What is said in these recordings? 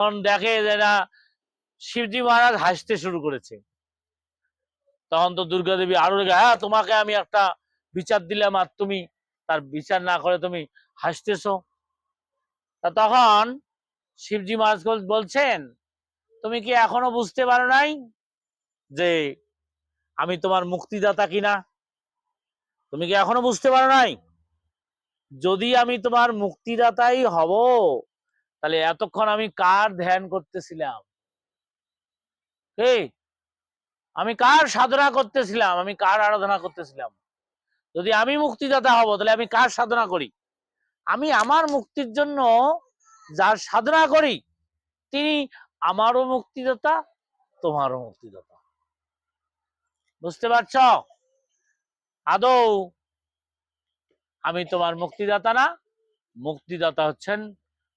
তখন দেখে যে না শিবজি মহারাজ হাসতে শুরু করেছে। তখন তো দুর্গা দেবী আরও হ্যাঁ তোমাকে আমি একটা বিচার দিলাম আর তুমি তার বিচার না করে তুমি হাসতেছো। তা তখন শিবজি মহারাজ বলছেন, তুমি কি এখনও বুঝতে পারো নাই যে আমি তোমার মুক্তিদাতা কিনা? তুমি কি এখনও বুঝতে পারো নাই? যদি আমি তোমার মুক্তিদাতাই হব তাহলে এতক্ষণ আমি কার ধ্যান করতেছিলাম? আমি কার সাধনা করতেছিলাম? আমি কার আরাধনা করতেছিলাম? যদি আমি মুক্তিদাতা হব, তাহলে আমি কার সাধনা করি? আমি আমার মুক্তির জন্য যার সাধনা করি, তিনি আমারও মুক্তিদাতা, তোমারও মুক্তিদাতা। বুঝতে পারছ? আদৌ আমি তোমার মুক্তিদাতা না? মুক্তিদাতা হচ্ছেন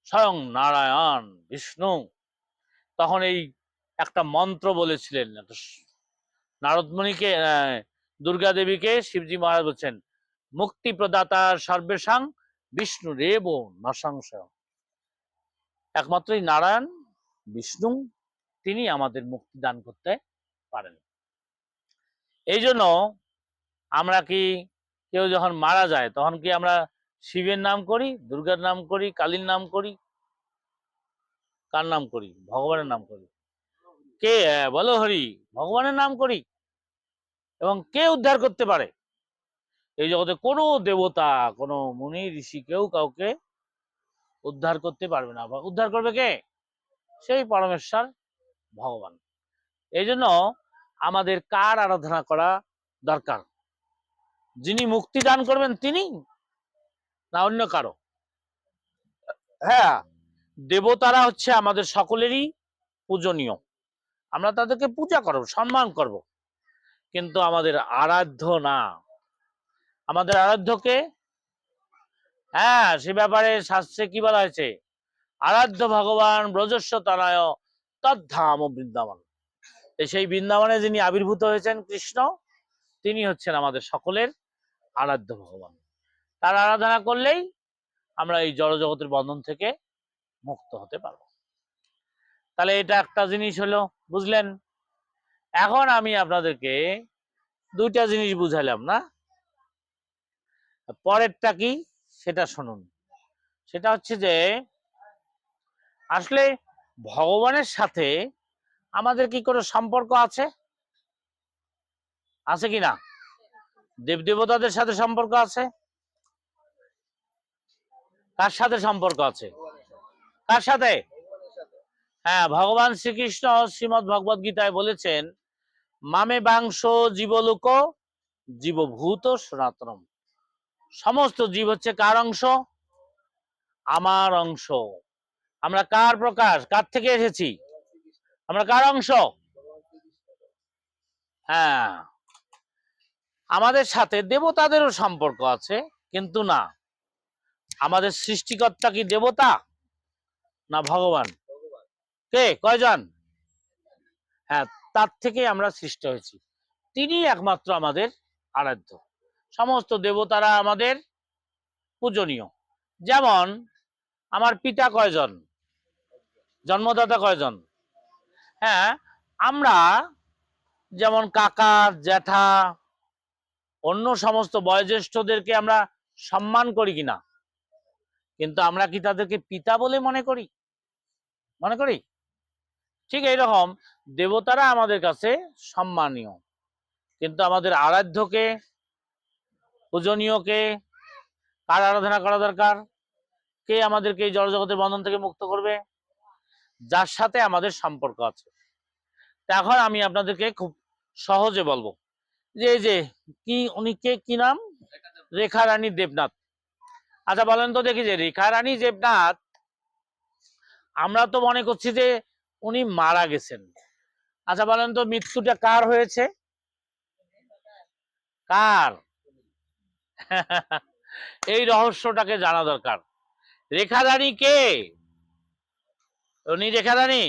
স্বয়ং নারায়ণ, বিষ্ণু। তখন এই একটা মন্ত্র বলেছিলেন নারদমণিকে দুর্গা দেবীকে শিবজি মহারাজ বলছেন মুক্তি প্রদাতা সর্বেশাং বিষ্ণু রেব নশংস একমাত্রই নারায়ণ, বিষ্ণু, তিনি আমাদের মুক্তি দান করতে পারেন। এই জন্য আমরা কি কেউ যখন মারা যায়, তখন কি আমরা শিবের নাম করি, দুর্গার নাম করি, কালীর নাম করি। কার নাম করি? ভগবানের নাম করি। কে? বলো হরি, ভগবানের নাম করি। এবং কে উদ্ধার করতে পারে? এই জগতে কোনো দেবতা, কোনো মুনি, ঋষি কেউ কাউকে উদ্ধার করতে পারবে না। উদ্ধার করবে কে? সেই পরমেশ্বর ভগবান। এই জন্য আমাদের কার আরাধনা করা দরকার? যিনি মুক্তি দান করবেন তিনি না অন্য কারও? হ্যাঁ। দেবতারা হচ্ছে আমাদের সকলেরই পূজনীয়। আমরা তাদেরকে পূজা করব সম্মান করব। কিন্তু আমাদের আরাধ্য না। আমাদের আরাধ্যকে হ্যাঁ সে ব্যাপারে শাস্ত্রে কি বলা হয়েছে? আরাধ্য ভগবান ব্রজস্ব তনায় তদ্ধাম বৃন্দাবন। সেই বৃন্দাবনে যিনি আবির্ভূত হয়েছেন কৃষ্ণ তিনি হচ্ছেন আমাদের সকলের আরাধ্য ভগবান। তার আরাধনা করলেই আমরা এই জড়জগতের বন্ধন থেকে মুক্ত হতে পারব। তাহলে এটা একটা জিনিস হলো, বুঝলেন? এখন আমি আপনাদেরকে দুইটা জিনিস বুঝালাম, না? পরেরটা কি? সেটা শুনুন। সেটা হচ্ছে যে, আসলে ভগবানের সাথে আমাদের কি কোনো সম্পর্ক আছে? আছে কি না? দেবদেবতাদের সাথে সম্পর্ক আছে? কার সাথে সম্পর্ক আছে? কার সাথে? হ্যাঁ ভগবান শ্রীকৃষ্ণ শ্রীমদ ভগবদ গীতায় বলেছেন, মামে বাংশ জীবলোক জীবভূত সনাতনম। সমস্ত জীব হচ্ছে কার অংশ? আমার অংশ। আমরা কার প্রকাশ? কার থেকে এসেছি? আমরা কার অংশ? হ্যাঁ। আমাদের সাথে দেবতাদেরও সম্পর্ক আছে, কিন্তু না। আমাদের সৃষ্টিকর্তা কি দেবতা না ভগবান? কে? কয়জন? হ্যাঁ তার থেকে আমরা সৃষ্টি হয়েছি। তিনি একমাত্র আমাদের আরাধ্য। সমস্ত দেবতারা আমাদের পূজনীয়। যেমন আমার পিতা কয়জন? জন্মদাতা কয়জন? হ্যাঁ আমরা যেমন কাকা, জ্যাঠা, অন্য সমস্ত বয়োজ্যেষ্ঠদেরকে আমরা সম্মান করি কিনা? কিন্তু আমরা কি তাদেরকে পিতা বলে মনে করি? মনে করি? ঠিক এইরকম দেবতারা আমাদের কাছে সম্মানীয়। কিন্তু আমাদের আরাধ্যকে, পূজনীয়কে, কার আরাধনা করা দরকার? কে আমাদেরকে এই জড়জগতের বন্ধন থেকে মুক্ত করবে? যার সাথে আমাদের সম্পর্ক আছে। এখন আমি আপনাদেরকে খুব সহজে বলব। যে এই যে কি, উনি কে, কি নাম? রেখা রানী দেবনাথ। আচ্ছা বলেন তো দেখি যে রেখা রানী দেবনাথ, আমরা তো মনে করছি যে উনি মারা গেছেন। আচ্ছা বলেন তো মৃত্যুটা কার হয়েছে? কার? এই রহস্যটাকে জানা দরকার। রেখা রানী কে? উনি রেখা রানী?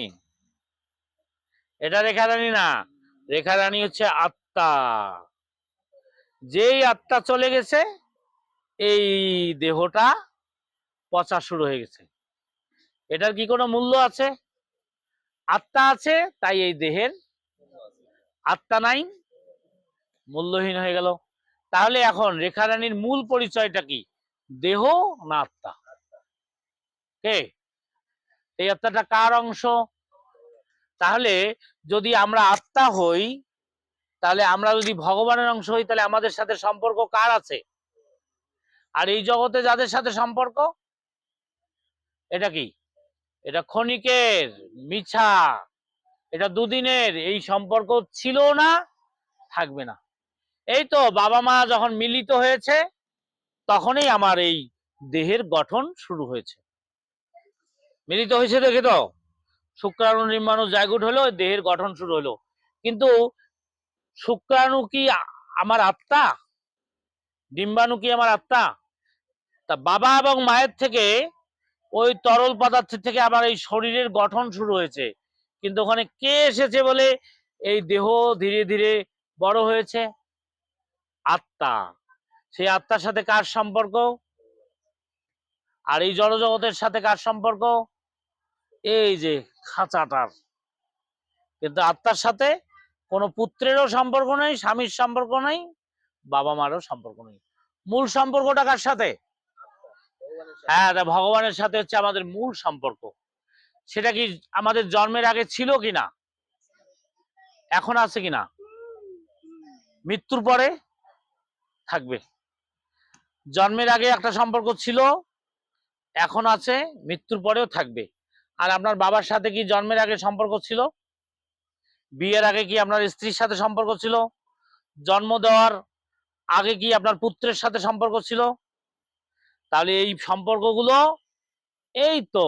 এটা রেখা রানী না, রেখা রানী হচ্ছে আত্মা। যেই আত্মা চলে গেছে এই দেহটা পচা শুরু হয়ে গেছে। এটার কি কোনো মূল্য আছে? আত্মা আছে, তাই এই দেহের আত্মা নাই, মূল্যহীন হয়ে গেল। তাহলে এখন রেখারানীর মূল পরিচয়টা কি? দেহ না আত্মা? কে? এই আত্মাটা কার অংশ? তাহলে যদি আমরা আত্মা হই, তাহলে আমরা যদি ভগবানের অংশ হই, তাহলে আমাদের সাথে সম্পর্ক কার আছে? আর এই জগতে যাদের সাথে সম্পর্ক? এটা কি? এটা ক্ষণিকের মিছা। এটা দুদিনের। এই সম্পর্ক ছিল না, থাকবে না। এই তো বাবা মা যখন মিলিত হয়েছে, তখনই আমার এই দেহের গঠন শুরু হয়েছে। মিলিত হয়েছে দেখে তো? শুক্রাণু নির্মাণু জায়গুট হলো, দেহের গঠন শুরু হলো। কিন্তু শুক্রাণু কি আমার আত্মা? ডিম্বাণু কি আমার আত্মা? তা বাবা এবং মায়ের থেকে ওই তরল পদার্থের থেকে আবার এই শরীরের গঠন শুরু হয়েছে। কিন্তু ওখানে কে এসেছে বলে এই দেহ ধীরে ধীরে বড় হয়েছে? আত্মা। সেই আত্মার সাথে কার সম্পর্ক? আর এই জড়জগতের সাথে কার সম্পর্ক? এই যে খাঁচাটার। কিন্তু আত্মার সাথে কোনো পুত্রেরও সম্পর্ক নেই, স্বামীর সম্পর্ক নেই বাবা মারও সম্পর্ক নেই। মূল সম্পর্কটা কার সাথে? হ্যাঁ ভগবানের সাথে হচ্ছে আমাদের মূল সম্পর্ক। সেটা কি আমাদের জন্মের আগে ছিল কিনা? এখন আছে কিনা? মৃত্যুর পরে থাকবে। জন্মের আগে একটা সম্পর্ক ছিল, এখন আছে, মৃত্যুর পরেও থাকবে। আর আপনার বাবার সাথে কি জন্মের আগে সম্পর্ক ছিল? বিয়ের আগে কি আপনার স্ত্রীর সাথে সম্পর্ক ছিল? জন্ম দেওয়ার আগে কি আপনার পুত্রের সাথে সম্পর্ক ছিল? তাহলে এই সম্পর্কগুলো এই তো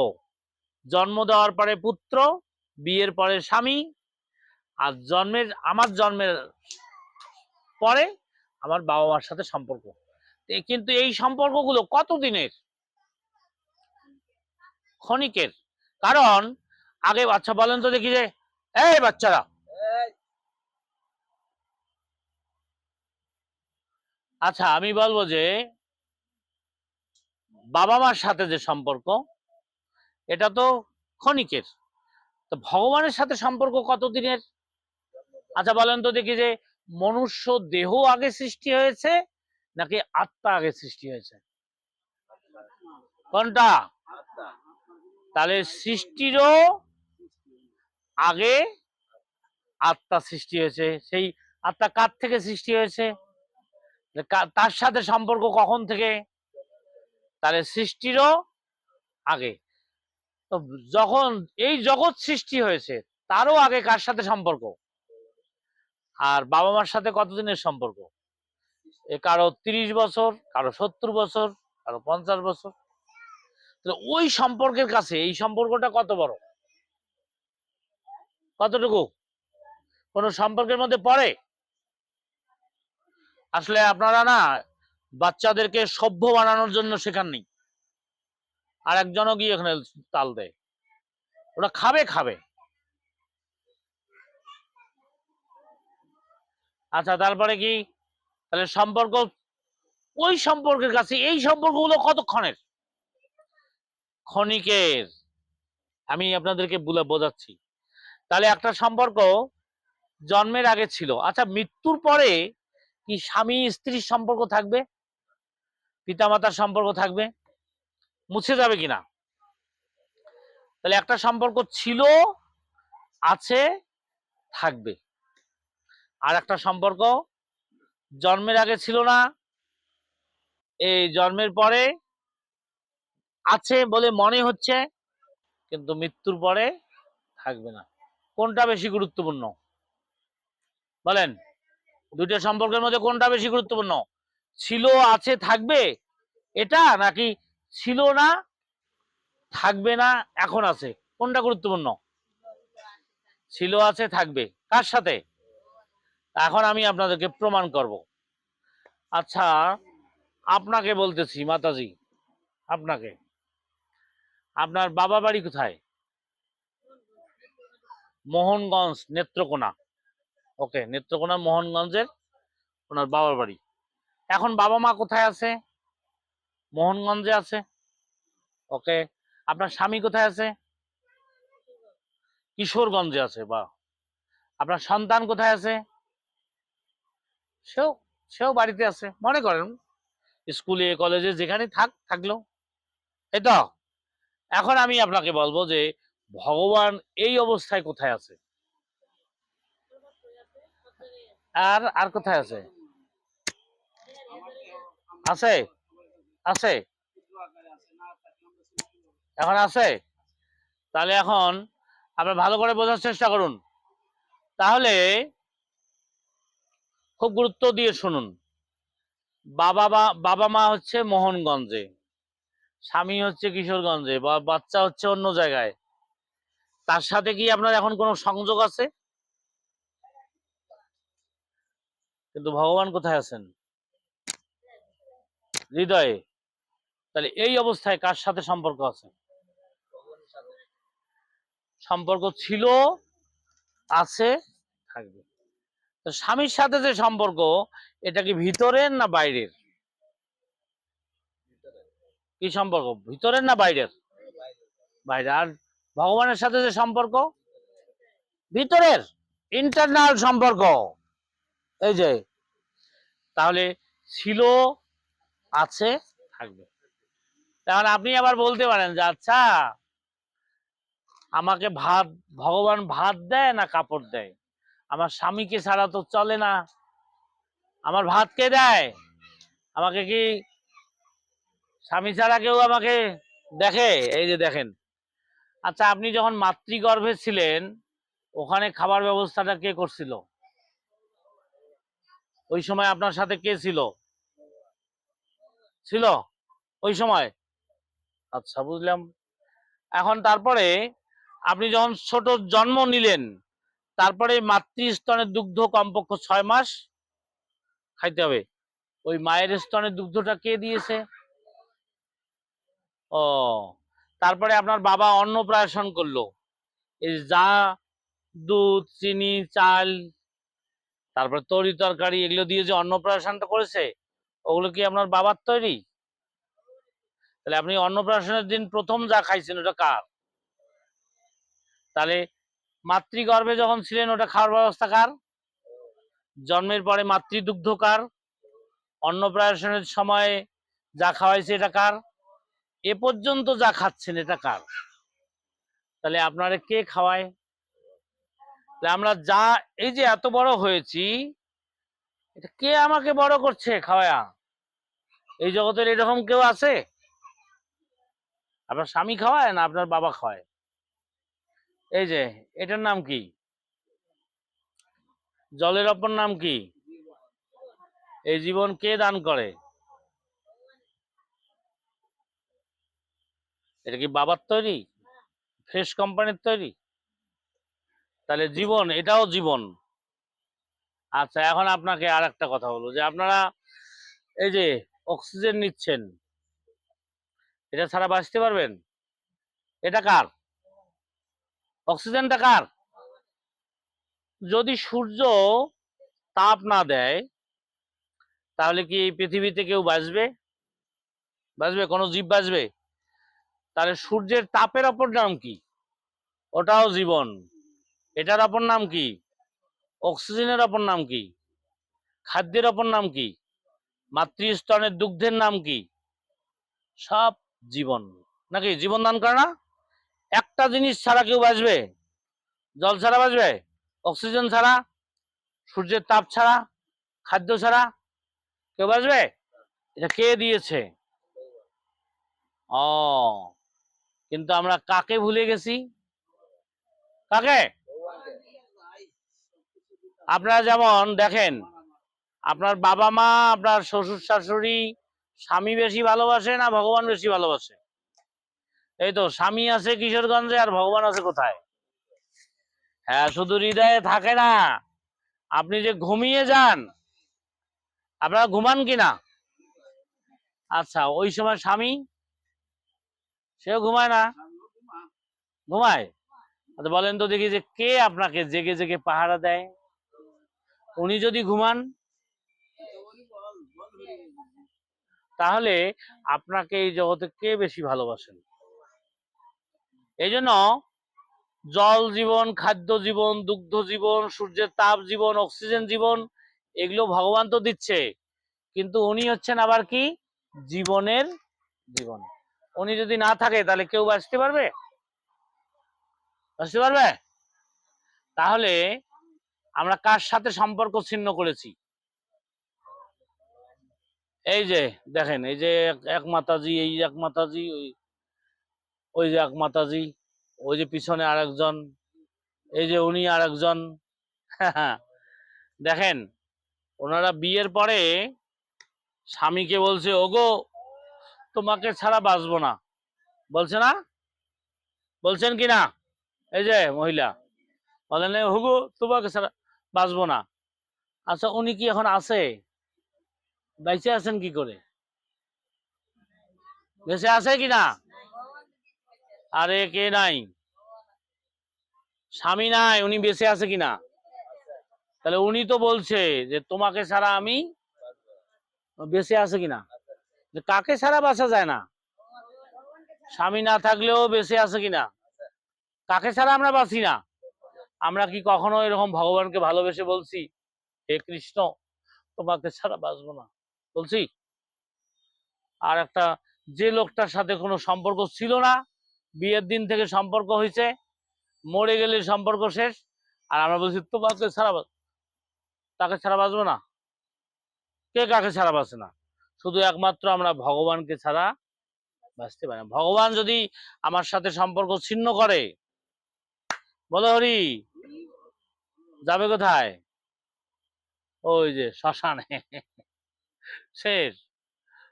জন্ম দেওয়ার পরে পুত্র বিয়ের পরে স্বামী আর জন্মের আমার জন্মের পরে আমার বাবা মার সাথে সম্পর্ক। কিন্তু এই সম্পর্কগুলো কতদিনের? ক্ষণিকের। কারণ আগে বাচ্চা বলেন তো দেখি যে এই বাচ্চারা। আচ্ছা আমি বলব যে বাবা মার সাথে যে সম্পর্ক, এটা তো ক্ষণিকের। তো ভগবানের সাথে সম্পর্ক কতদিনের? আচ্ছা বলেন তো দেখি যে মনুষ্য দেহ আগে সৃষ্টি হয়েছে নাকি আত্মা আগে সৃষ্টি হয়েছে? কোনটা? তাহলে সৃষ্টিরও আগে আত্মা সৃষ্টি হয়েছে। সেই আত্মা কার থেকে সৃষ্টি হয়েছে? তার সাথে সম্পর্ক কখন থেকে? তাহলে সৃষ্টিরও আগে। তো যখন এই জগৎ সৃষ্টি হয়েছে, তারও আগে কার সাথে সম্পর্ক? আর বাবা মার সাথে কতদিনের সম্পর্ক? এ কারও তিরিশ বছর, কারও সত্তর বছর, কারও পঞ্চাশ বছর। ওই সম্পর্কের কাছে এই সম্পর্কটা কত বড়? কতটুকু? কোন সম্পর্কের মধ্যে পড়ে? আসলে আপনারা না বাচ্চাদেরকে সভ্য বানানোর জন্য শেখাননি আর একজনও গিয়ে এখানে তাল দেয়। ওরা খাবে খাবে। আচ্ছা তারপরে কি? তাহলে সম্পর্ক, ওই সম্পর্কের কাছে, এই সম্পর্কগুলো কতক্ষণের? ক্ষণিকের। আমি আপনাদেরকে বলে, বোঝাচ্ছি। তাহলে একটা সম্পর্ক জন্মের আগে ছিল। আচ্ছা মৃত্যুর পরে কি স্বামী স্ত্রীর সম্পর্ক থাকবে? পিতামাতার সম্পর্ক থাকবে, মুছে যাবে কিনা? তাহলে একটা সম্পর্ক ছিল, আছে, থাকবে। আর একটা সম্পর্ক জন্মের আগে ছিল না, এই জন্মের পরে আছে বলে মনে হচ্ছে, কিন্তু মৃত্যুর পরে থাকবে না। কোনটা বেশি গুরুত্বপূর্ণ? বলেন, দুইটা সম্পর্কের মধ্যে কোনটা বেশি গুরুত্বপূর্ণ? ছিল, আছে, থাকবে? এটা নাকি ছিল না, থাকবে না, এখন আছে? কোনটা গুরুত্বপূর্ণ? ছিল, আছে, থাকবে। কার সাথে? এখন আমি আপনাদেরকে প্রমাণ করব। আচ্ছা আপনাকে বলতেছি, মাতাজি, আপনাকে। আপনার বাবা বাড়ি কোথায়? মোহনগঞ্জ, নেত্রকোনা। ওকে, নেত্রকোনা, মোহনগঞ্জের ওনার বাবার বাড়ি। এখন বাবা মা কোথায় আছে? মোহনগঞ্জে আছে। ওকে, আপনার স্বামী কোথায় আছে? কিশোরগঞ্জে আছে বা আপনার সন্তান কোথায় আছে? সেও সেও বাড়িতে আছে, মনে করেন। স্কুলে, কলেজে যেখানে থাক থাকল এই তো, এখন আমি আপনাকে বলব যে ভগবান এই অবস্থায় কোথায় আছে? আর আর কোথায় আছে? আছে? আছে? এখন আছে? তাহলে এখন আপনার ভালো করে বোঝার চেষ্টা করুন। তাহলে খুব গুরুত্ব দিয়ে শুনুন। বাবা বাবা মা হচ্ছে মোহনগঞ্জে, স্বামী হচ্ছে কিশোরগঞ্জে, বা বাচ্চা হচ্ছে অন্য জায়গায়। তার সাথে কি আপনার এখন কোনো সংযোগ আছে? কিন্তু ভগবান কোথায় আছেন? হৃদয়ে। তাহলে এই অবস্থায় কার সাথে সম্পর্ক আছে? সম্পর্ক ছিল, আছে, থাকবে। স্বামীর সাথে যে সম্পর্ক, এটা কি ভিতরের না বাইরের? কি সম্পর্ক? ভিতরের না বাইরের? বাইরে আর ভগবানের সাথে যে সম্পর্ক? ভিতরের। ইন্টারনাল সম্পর্ক। এই যে, তাহলে ছিল আছে? থাকবে। তাহলে আপনি আবার বলতে পারেন যে আচ্ছা আমাকে ভাত, ভগবান ভাত দেয় না কাপড় দেয়? আমার স্বামীকে ছাড়া তো চলে না। আমার ভাত কে দেয়? আমাকে কি স্বামী ছাড়া কেউ আমাকে দেখে? এই যে দেখেন। আচ্ছা আপনি যখন মাতৃগর্ভে ছিলেন, ওখানে খাবার ব্যবস্থাটা কে করছিল? ওই সময় আপনার সাথে কে ছিল? ছিল ওই সময়। আচ্ছা বুঝলাম। এখন তারপরে আপনি যখন ছোট জন্ম নিলেন, তারপরে মাতৃস্তনের দুগ্ধ কমপক্ষ ছয় মাস খাইতে হবে। ওই মায়ের স্তনের দুগ্ধটা কে দিয়েছে? ও, তারপরে আপনার বাবা অন্নপ্রাশন করল। এই যা দুধ, চিনি, চাল, তারপর তরি তরকারি, এগুলো দিয়ে যে অন্নপ্রাশনটা করেছে ওগুলো কি আপনার বাবার তৈরি? তাহলে আপনি অন্নপ্রাশনের দিন প্রথম যা খাইছেন ওটা কার? তাহলে মাতৃগর্ভে যখন ছিলেন, ওটা খাওয়ার ব্যবস্থা কার? জন্মের পরে মাতৃদুগ্ধ কার? অন্নপ্রাশনের সময় যা খাওয়াইছে এটা কার? এ পর্যন্ত যা খাচ্ছেন এটা কার? তাহলে আপনারা কে খাওয়ায়? আমরা যা, এই যে এত বড় হয়েছি, এটা কে আমাকে বড় করছে খাওয়া এই জগতের এরকম কেউ আছে? আপনার স্বামী খাওয়ায় না আপনার বাবা খাওয়ায়? এই যে, এটার নাম কি? জলের অপর নাম কি? এই জীবন কে দান করে? এটা কি বাবার তৈরি? ফ্রেশ কোম্পানির তৈরি? তাহলে জীবন, এটাও জীবন। আচ্ছা এখন আপনাকে আর একটা কথা বলব যে আপনারা এই যে অক্সিজেন নিচ্ছেন। এটা ছাড়া বাঁচতে পারবেন? এটা কার? অক্সিজেনটা কার? যদি সূর্য তাপ না দেয়, তাহলে কি এই পৃথিবীতে কেউ বাঁচবে? বাঁচবে? কোনো জীব বাঁচবে? তাহলে সূর্যের তাপের অপর নাম কি? ওটাও জীবন। এটার অপর নাম কি? অক্সিজেনের অপর নাম কি? খাদ্যের অপর নাম কি? মাতৃস্তনের দুগ্ধের নাম কি? সব জীবন। নাকি জীবন দান করে না? একটা জিনিস ছাড়া কেউ বাঁচবে? জল ছাড়া বাঁচবে? অক্সিজেন ছাড়া? সূর্যের তাপ ছাড়া? খাদ্য ছাড়া? কেউ বাঁচবে? এটা কে দিয়েছে? ও, কিন্তু আমরা কাকে ভুলে গেছি? কাকে? আপনারা যেমন দেখেন আপনার বাবা মা, আপনার শ্বশুর শাশুড়ি, স্বামী বেশি ভালোবাসে না ভগবান বেশি ভালোবাসে? এই তো, স্বামী আছে কিশোরগঞ্জে আর ভগবান আছে কোথায়? হ্যাঁ শুধু হৃদয়ে থাকে না। আপনি যে ঘুমিয়ে যান, আপনারা ঘুমান কিনা আচ্ছা ওই সময় স্বামী? সেও ঘুমায় না? ঘুমায়? আচ্ছা বলেন তো দেখি যে কে আপনাকে জেগে জেগে পাহারা দেয়? উনি যদি ঘুমান তাহলে আপনাকে এই জগতে কে বেশি ভালোবাসেন? এই জন্য জল জীবন, খাদ্য জীবন, দুগ্ধ জীবন, সূর্যের তাপ জীবন, অক্সিজেন জীবন, এগুলো ভগবান তো দিচ্ছে। কিন্তু উনি হচ্ছেন আবার কি? জীবনের জীবন। উনি যদি না থাকে তাহলে কেউ বাঁচতে পারবে? বাঁচতে পারবে? তাহলে আমরা কার সাথে সম্পর্ক ছিন্ন করেছি? এই যে দেখেন, এই যে এক- মাতাজি, এই এক মাতাজি, ওই ওই যে এক মাতাজি, ওই যে পিছনে আরেকজন, এই যে উনি আরেকজন। দেখেন, ওনারা বিয়ের পরে স্বামীকে বলছে, ওগো, তোমাকে ছাড়া বাঁচবো না। বলছে না? বলছেন কি না? এই যে মহিলা, বলেন "এ হুগো তোমাকে ছাড়া বাঁচবো না। আচ্ছা উনি কি এখন আছে? বেঁচে আছেন কি করে? বেঁচে আছে কি না? আরে কে নাই? স্বামী নাই, উনি বেঁচে আছে কিনা তাহলে উনি তো বলছে যে তোমাকে ছাড়া আমি বেঁচে আছে কিনা যে কাকে ছাড়া বাঁচা যায় না? স্বামী না থাকলেও বেঁচে আছে কিনা কাকে ছাড়া আমরা বাঁচি না? আমরা কি কখনো এরকম ভগবানকে ভালোবেসে বলছি, হে কৃষ্ণ, তোমাকে ছাড়া বাঁচবো না। বলছি? আর একটা, যে লোকটার সাথে কোনো সম্পর্ক ছিল না, বিয়ের দিন থেকে সম্পর্ক হয়েছে, মরে গেলে সম্পর্ক শেষ, আর আমরা বলছি তোমাকে ছাড়া তাকে ছাড়া বাঁচবো না? কে কাকে ছাড়া বাঁচে না? শুধু একমাত্র আমরা ভগবানকে ছাড়া বাঁচতে পারি না। ভগবান যদি আমার সাথে সম্পর্ক ছিন্ন করে, বলো হরি, যাবে কোথায়? ওই যে শ্মশানে। শেষ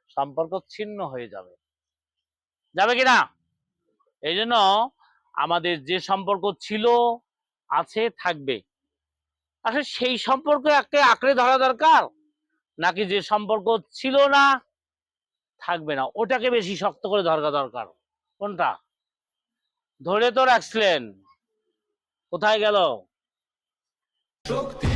সম্পর্ক ছিন্ন হয়ে যাবে। যাবে কিনা এই জন্য আমাদের যে সম্পর্ক ছিল, আছে, থাকবে। আসলে সেই সম্পর্ককে আঁকড়ে ধরা দরকার, নাকি যে সম্পর্ক ছিল না, থাকবে না। ওটাকে বেশি শক্ত করে ধরা দরকার। কোনটা? ধরে তো রাখছিলেন কোথায় গেল? শক্তি